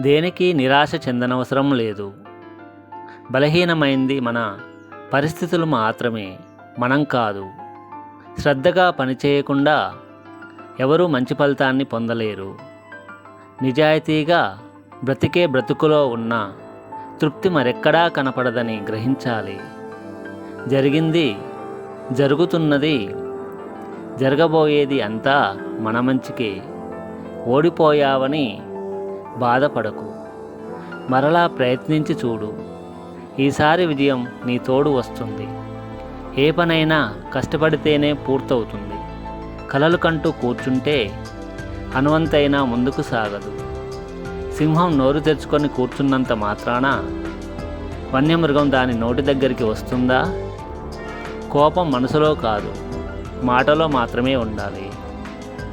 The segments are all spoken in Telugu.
దేనికి నిరాశ చెందనవసరం లేదు. బలహీనమైంది మన పరిస్థితులు మాత్రమే మనం కాదు. శ్రద్ధగా పనిచేయకుండా ఎవరూ మంచి ఫలితాన్ని పొందలేరు. నిజాయితీగా బ్రతికే బ్రతుకులో ఉన్న తృప్తి మరెక్కడా కనపడదని గ్రహించాలి. జరిగింది జరుగుతున్నది జరగబోయేది అంతా మన మంచికే. ఓడిపోయావని బాధపడకు. మరలా ప్రయత్నించి చూడు. ఈసారి విజయం నీ తోడు వస్తుంది. ఏ పనైనా కష్టపడితేనే పూర్తవుతుంది. కలలు కంటూ కూర్చుంటే అనువంతైనా ముందుకు సాగదు. సింహం నోరు తెరుచుకొని కూర్చున్నంత మాత్రాన వన్యమృగం దాని నోటి దగ్గరికి వస్తుందా? కోపం మనసులో కాదు. మాటలో మాత్రమే ఉండాలి.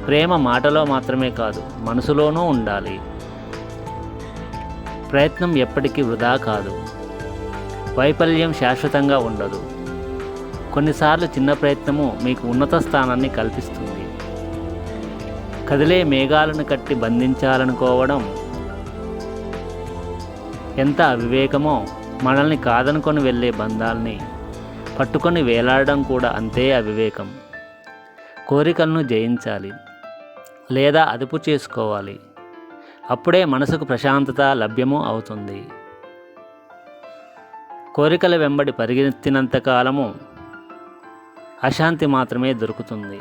ప్రేమ మాటలో మాత్రమే కాదు. మనసులోనూ ఉండాలి. ప్రయత్నం ఎప్పటికీ వృధా కాదు. వైఫల్యం శాశ్వతంగా ఉండదు. కొన్నిసార్లు చిన్న ప్రయత్నము మీకు ఉన్నత స్థానాన్ని కల్పిస్తుంది. కదిలే మేఘాలను కట్టి బంధించాలనుకోవడం ఎంత అవివేకమో మనల్ని కాదనుకొని వెళ్ళే బంధాల్ని పట్టుకొని వేలాడడం కూడా అంతే అవివేకం. కోరికలను జయించాలి. లేదా అదుపు చేసుకోవాలి. అప్పుడే మనసుకు ప్రశాంతత లభ్యము అవుతుంది. కోరికల వెంబడి పరిగెత్తినంత కాలము అశాంతి మాత్రమే దొరుకుతుంది.